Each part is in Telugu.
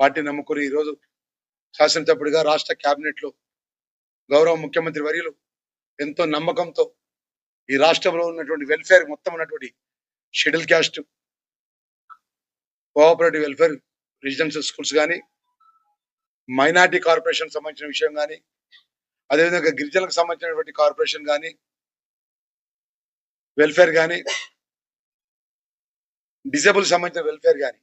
పార్టీ నమ్ముకుని ఈరోజు శాసనసభ్యుడిగా రాష్ట్ర క్యాబినెట్లో లో గౌరవ ముఖ్యమంత్రి వర్యులు ఎంతో నమ్మకంతో ఈ రాష్ట్రంలో ఉన్నటువంటి వెల్ఫేర్ మొత్తం ఉన్నటువంటి schedule caste cooperative welfare residential schools కానీ మైనార్టీ కార్పొరేషన్ సంబంధించిన విషయం కానీ అదేవిధంగా గిరిజనులకు సంబంధించినటువంటి కార్పొరేషన్ కానీ వెల్ఫేర్ కానీ డిసేబుల్ సంబంధించిన వెల్ఫేర్ కానీ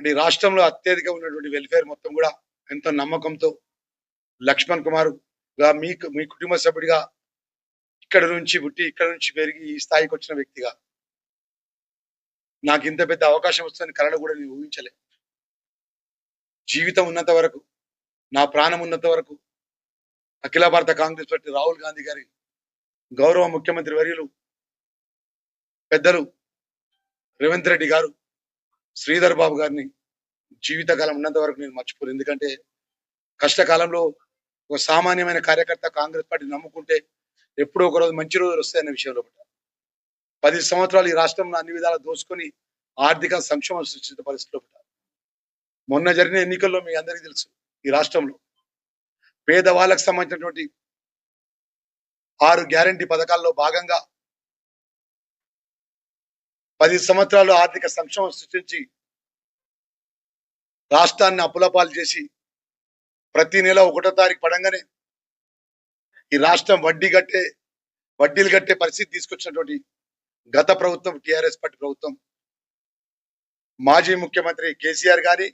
అంటే ఈ రాష్ట్రంలో అత్యధిక ఉన్నటువంటి వెల్ఫేర్ మొత్తం కూడా ఎంతో నమ్మకంతో లక్ష్మణ్ కుమార్గా మీకు మీ కుటుంబ సభ్యుడిగా ఇక్కడ నుంచి పుట్టి ఇక్కడ నుంచి పెరిగి ఈ స్థాయికి వచ్చిన వ్యక్తిగా. నాకు ఇంత పెద్ద అవకాశం వస్తుందని కళలు కూడా నేను ఊహించలే. జీవితం ఉన్నంత వరకు నా ప్రాణం ఉన్నంత వరకు అఖిల భారత కాంగ్రెస్ పార్టీ రాహుల్ గాంధీ గారి గౌరవ ముఖ్యమంత్రి వర్యులు పెద్దలు రేవంత్ రెడ్డి గారు శ్రీధర్ బాబు గారిని జీవితకాలం ఉన్నంత వరకు నేను మర్చిపోను ఎందుకంటే కష్టకాలంలో ఒక సామాన్యమైన కార్యకర్త కాంగ్రెస్ పార్టీ నమ్ముకుంటే ఎప్పుడో ఒక రోజు మంచి రోజులు వస్తాయన్న విషయంలో ఒకటి. పది సంవత్సరాలు ఈ రాష్ట్రంలో అన్ని విధాలా దోచుకొని ఆర్థిక సంక్షేమం సృష్టించిన పరిస్థితిలో ఒకటి. మొన్న జరిగిన ఎన్నికల్లో మీ అందరికీ తెలుసు ఈ రాష్ట్రంలో పేదవాళ్ళకు సంబంధించినటువంటి ఆరు గ్యారంటీ పథకాల్లో భాగంగా పది సంవత్సరాలు ఆర్థిక సంక్షోభం సృష్టించి రాష్ట్రాన్ని అప్పులపాలు చేసి ప్రతి నెల ఒకటో తారీఖు పడంగానే ఈ రాష్ట్రం వడ్డీ కట్టే వడ్డీలు కట్టే పరిస్థితి తీసుకొచ్చినటువంటి గత ప్రభుత్వం టిఆర్ఎస్ పార్టీ ప్రభుత్వం. మాజీ ముఖ్యమంత్రి కేసీఆర్ గారి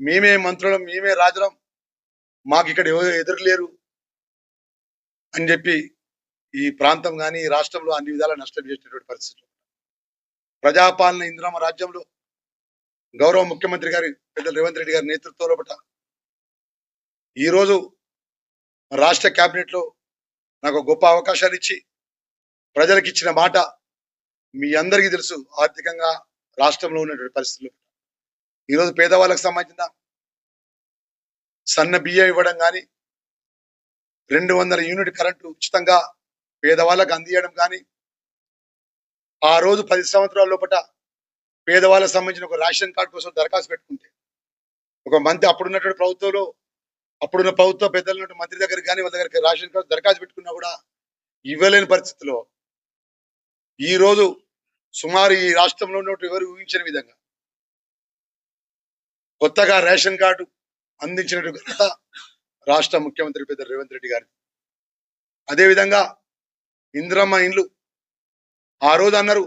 మేమే మంత్రులం మేమే రాజులం మాకు ఇక్కడ ఎవరు ఎదురులేరు అని చెప్పి ఈ ప్రాంతం కానీ ఈ రాష్ట్రంలో అన్ని విధాలా నష్టం చేసినటువంటి పరిస్థితులు. ప్రజాపాలన ఇంద్రమ రాజ్యంలో గౌరవ ముఖ్యమంత్రి గారి పెద్ద రేవంత్ రెడ్డి గారి నేతృత్వంలో పట్ల ఈరోజు రాష్ట్ర క్యాబినెట్లో నాకు గొప్ప అవకాశాలు ఇచ్చి ప్రజలకు ఇచ్చిన మాట మీ అందరికీ తెలుసు. ఆర్థికంగా రాష్ట్రంలో ఉన్నటువంటి పరిస్థితులు. ఈరోజు పేదవాళ్ళకు సంబంధించిన సన్న బియ్యం ఇవ్వడం కానీ రెండు వందల యూనిట్ కరెంటు ఉచితంగా పేదవాళ్ళకు అందియడం కానీ ఆ రోజు పది సంవత్సరాల లోపల పేదవాళ్ళకు సంబంధించిన ఒక రేషన్ కార్డు కోసం దరఖాస్తు పెట్టుకుంటే ఒక మంత్రి అప్పుడున్నటువంటి ప్రభుత్వంలో అప్పుడున్న ప్రభుత్వ పెద్దలు మంత్రి దగ్గర కానీ వాళ్ళ దగ్గరికి రేషన్ కార్డు దరఖాస్తు పెట్టుకున్నా కూడా ఇవ్వలేని పరిస్థితిలో ఈ రోజు సుమారు ఈ రాష్ట్రంలో ఉన్నట్టు ఎవరు ఊహించని విధంగా కొత్తగా రేషన్ కార్డు అందించినట్టు ఘనత రాష్ట్ర ముఖ్యమంత్రి పెద్ద రేవంత్ రెడ్డి గారి అదేవిధంగా ఇందిరమ్మ ఇండ్లు ఆ రోజు అన్నారు